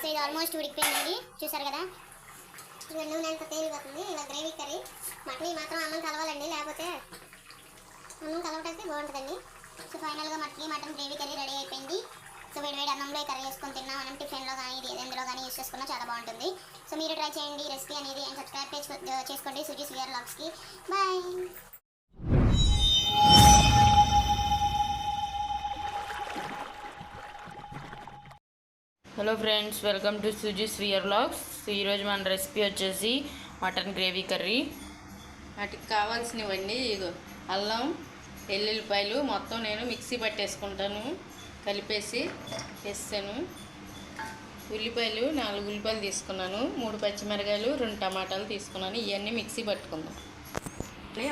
So ఇది almost ఉడికిపోయిందండి. చూసారు కదా? ఇంకా నూనె అంతా తేలిపోతుంది. ఇలా గ్రేవీ కర్రీ మటన్ ఈ మాత్రం అన్నం కలవాలండి. లేకపోతే అన్నం కలవటానికి బాగుంటుందండి. సో ఫైనల్గా mutton mutton gravy curry ready అయిపోయింది. సో వేడి వేడి అన్నంలో కర్రీ చేసుకొని తిన్నా. మనం టిఫిన్లో కానీ ఇది ఎందులో కానీ యూస్ చేసుకున్నా చాలా బాగుంటుంది. సో మీరు ట్రై చేయండి రెసిపీ అనేది. అండ్ సబ్స్క్రైబ్ చేసుకోండి. సుజీ సుయర్ లాగ్స్కి bye hello friends welcome to Suji Srihari so ఈరోజు మన రెసిపీ వచ్చేసి మటన్ గ్రేవీ కర్రీ వాటికి కావాల్సినవన్నీ ఇగో అల్లం వెల్లుల్లిపాయలు మొత్తం నేను మిక్సీ పట్టేసుకుంటాను. కలిపేసి వేస్తాను. ఉల్లిపాయలు నాలుగు ఉల్లిపాయలు తీసుకున్నాను. మూడు పచ్చిమిరకాయలు రెండు టమాటాలు తీసుకున్నాను. ఇవన్నీ మిక్సీ పట్టుకుందాం.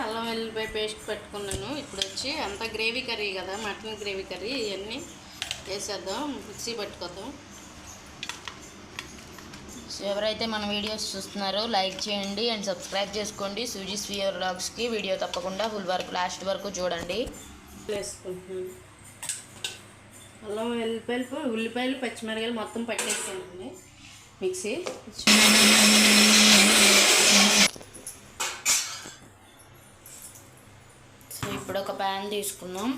అల్లం వెల్లుల్లిపాయ పేస్ట్ పట్టుకున్నాను. ఇప్పుడు వచ్చి అంతా గ్రేవీ కర్రీ కదా మటన్ గ్రేవీ కర్రీ ఇవన్నీ వేసేద్దాం మిక్సీ పట్టుకోద్దాం. సో ఎవరైతే మన వీడియోస్ చూస్తున్నారో లైక్ చేయండి అండ్ సబ్స్క్రైబ్ చేసుకోండి. సుజీ శ్రీయర్ వ్లాగ్స్కి వీడియో తప్పకుండా ఫుల్ వరకు లాస్ట్ వరకు చూడండి. వేసుకుంటున్నాను. అల్లం వెల్లిపాయలు ఉల్లిపాయలు పచ్చిమిరకాయలు మొత్తం పట్టేసానండి మిక్సీ. సో ఇప్పుడు ఒక ప్యాన్ తీసుకుందాం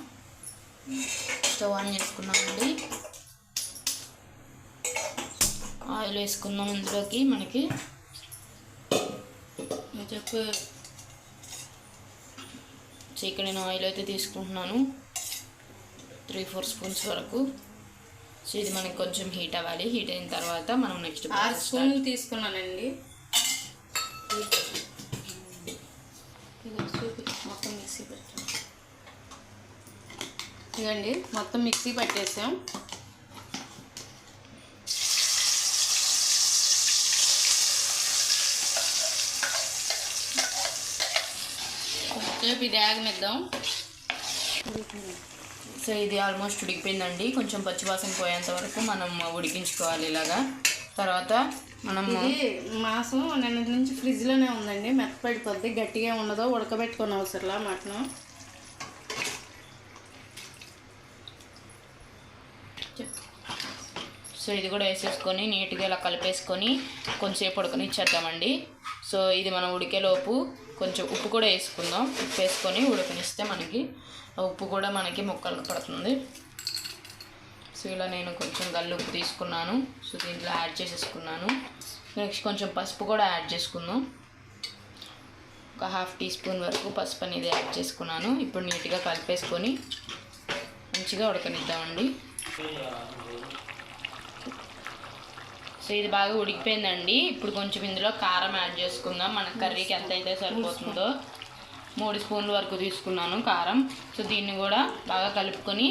స్టవ్ ఆన్ చేసుకున్నామండి. ఆయిల్ వేసుకుందాం ఇందులోకి మనకి. చెప్పు ఇక్కడ నేను ఆయిల్ అయితే తీసుకుంటున్నాను. త్రీ ఫోర్ స్పూన్స్ వరకు. సో ఇది మనకి కొంచెం హీట్ అవ్వాలి. హీట్ అయిన తర్వాత మనం నెక్స్ట్ ఆరు స్పూన్లు తీసుకున్నానండి. మొత్తం మిక్సీ పెట్టాం. ఇదండి మొత్తం మిక్సీ పట్టేసాం. సేపు ఇది ఆగనిద్దాం సో ఇది ఆల్మోస్ట్ ఉడికిపోయిందండి. కొంచెం పచ్చివాసన పోయేంత వరకు మనం ఉడికించుకోవాలి ఇలాగా. తర్వాత మనం మాసం నిన్న నుంచి ఫ్రిడ్జ్లోనే ఉందండి. మెత్తపడిపోద్ది గట్టిగా ఉండదు ఉడకబెట్టుకొని అవసరంలా మటన్. సో ఇది కూడా వేసేసుకొని నీట్గా ఇలా కలిపేసుకొని కొంచెంసేపు ఉడకనిచ్చేద్దామండి. సో ఇది మనం ఉడికేలోపు కొంచెం ఉప్పు కూడా వేసుకుందాం. ఉప్పు వేసుకొని ఉడకనిస్తే మనకి ఆ ఉప్పు కూడా మనకి ముక్కలకు పడుతుంది. సో ఇలా నేను కొంచెం గల్లు ఉప్పు తీసుకున్నాను. సో దీంట్లో యాడ్ చేసేసుకున్నాను. నెక్స్ట్ కొంచెం పసుపు కూడా యాడ్ చేసుకుందాం. ఒక హాఫ్ టీ స్పూన్ వరకు పసుపు అనేది యాడ్ చేసుకున్నాను. ఇప్పుడు నీట్గా కలిపేసుకొని మంచిగా ఉడకనిద్దామండి. సో ఇది బాగా ఉడికిపోయిందండి. ఇప్పుడు కొంచెం ఇందులో కారం యాడ్ చేసుకుందాం. మన కర్రీకి ఎంత అయితే సరిపోతుందో. మూడు స్పూన్ల వరకు తీసుకున్నాను కారం. సో దీన్ని కూడా బాగా కలుపుకొని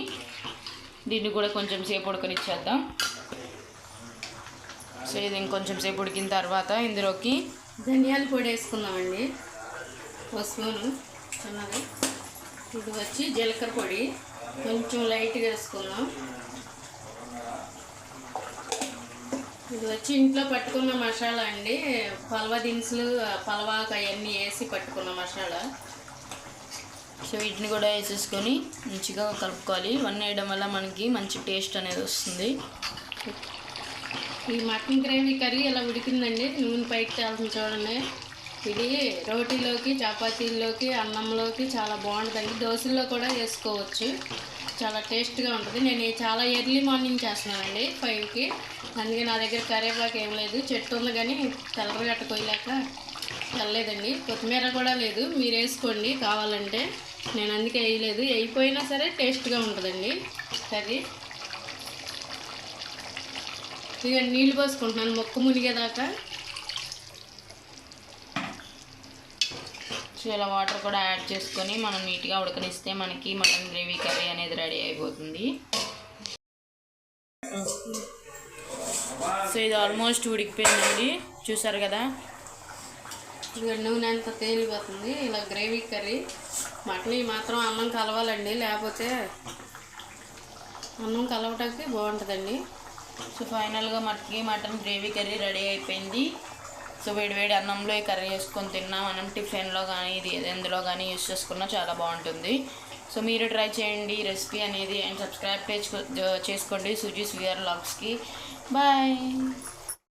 దీన్ని కూడా కొంచెం సేపు ఉడకనిచ్చేద్దాం. సో ఇది ఇంకొంచెం సేపు ఉడికిన తర్వాత ఇందులోకి ధనియాల పొడి వేసుకుందామండి. ఒక స్పూను చిన్నది ఇది వచ్చి జీలకర్ర పొడి. కొంచెం లైట్గా వేసుకుందాం. ఇది వచ్చి ఇంట్లో పట్టుకున్న మసాలా అండి. పల్వ దినుసులు పలవాకు అవన్నీ వేసి పట్టుకున్న మసాలా. సో వీటిని కూడా వేసేసుకొని మంచిగా కలుపుకోవాలి. ఇవన్నీ వేయడం వల్ల మనకి మంచి టేస్ట్ అనేది వస్తుంది. ఈ మటన్ గ్రేవీ కర్రీ ఇలా ఉడికిందండి? నూనె పైకి తేలుతుంది చూడండి. ఇది రోటీలోకి చపాతీల్లోకి అన్నంలోకి చాలా బాగుంటుందండి. దోశల్లో కూడా వేసుకోవచ్చు. చాలా టేస్ట్గా ఉంటుంది. నేను చాలా ఎర్లీ మార్నింగ్ చేస్తున్నానండి ఫైవ్కి. అందుకే నా దగ్గర కరేపాకు ఏం లేదు. చెట్టు ఉంది కానీ తెల్లరి గట్ట కొయ్యలేక వెళ్ళలేదండి. కొత్తిమీర కూడా లేదు. మీరు వేసుకోండి కావాలంటే. నేను అందుకే వేయలేదు. అయిపోయినా సరే టేస్ట్గా ఉంటుందండి కర్రీ. ఇక నీళ్ళు పోసుకుంటున్నాను. మొక్క మునిగేదాకా సో ఇలా వాటర్ కూడా యాడ్ చేసుకొని మనం నీట్గా ఉడకనిస్తే మనకి మటన్ గ్రేవీ కర్రీ అనేది రెడీ అయిపోతుంది. సో ఇది ఆల్మోస్ట్ ఉడికిపోయిందండి. చూసారు కదా? ఇక నూనె అంతా తేలిపోతుంది. ఇలా గ్రేవీ కర్రీ మటన్ మాత్రం అన్నం కలవాలండి. లేకపోతే అన్నం కలవటానికి బాగుంటుందండి. సో ఫైనల్గా మనకి మటన్ గ్రేవీ కర్రీ రెడీ అయిపోయింది. సో వేడివేడి అన్నంలో ఈ కర్రీ చేసుకొని తిన్నా. మనం టిఫిన్లో కానీ ఇది ఎందులో కానీ యూస్ చేసుకున్నా చాలా బాగుంటుంది. సో మీరు ట్రై చేయండి. రెసిపీ అనేది అండ్ సబ్స్క్రైబ్ చేసుకో చేసుకోండి. సుజీస్ వియర్ లాగ్స్కి. బాయ్.